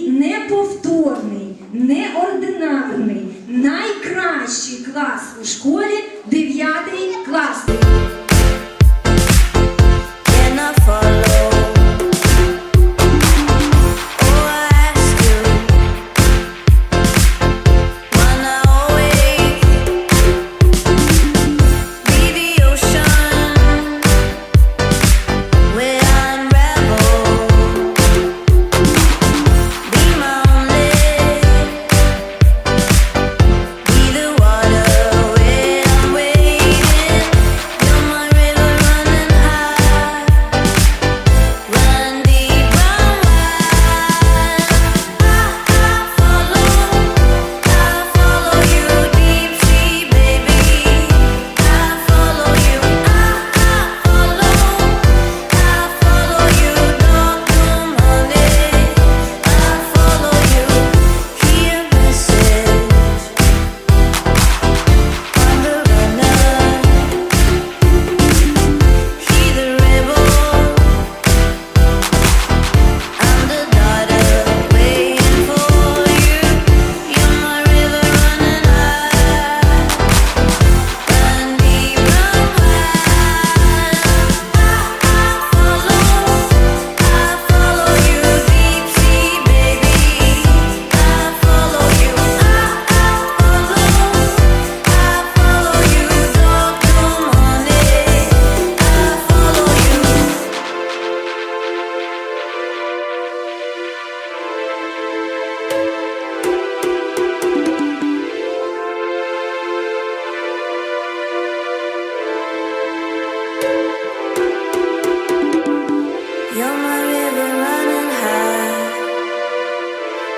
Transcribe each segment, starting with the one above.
Неповторний, неординарний, найкращий клас у школі 9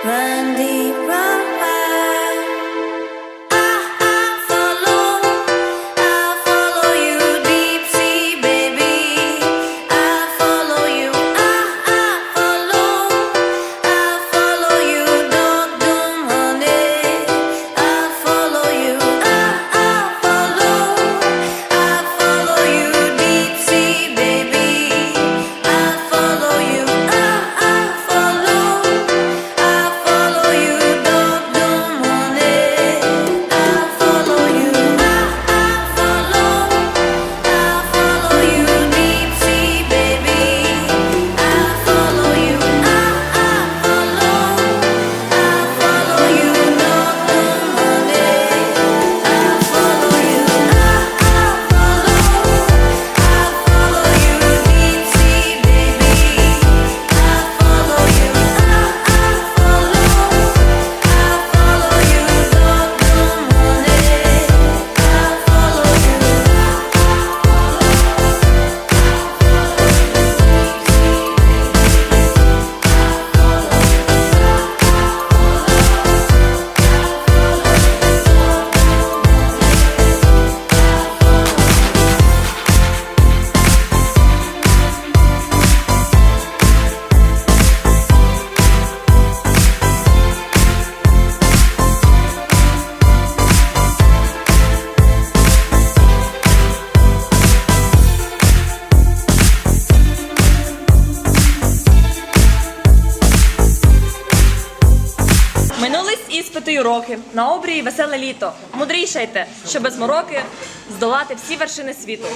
Randy. Минулись іспити й уроки, на обрії веселе літо. Мудрішайте, що без мороки здолати всі вершини світу.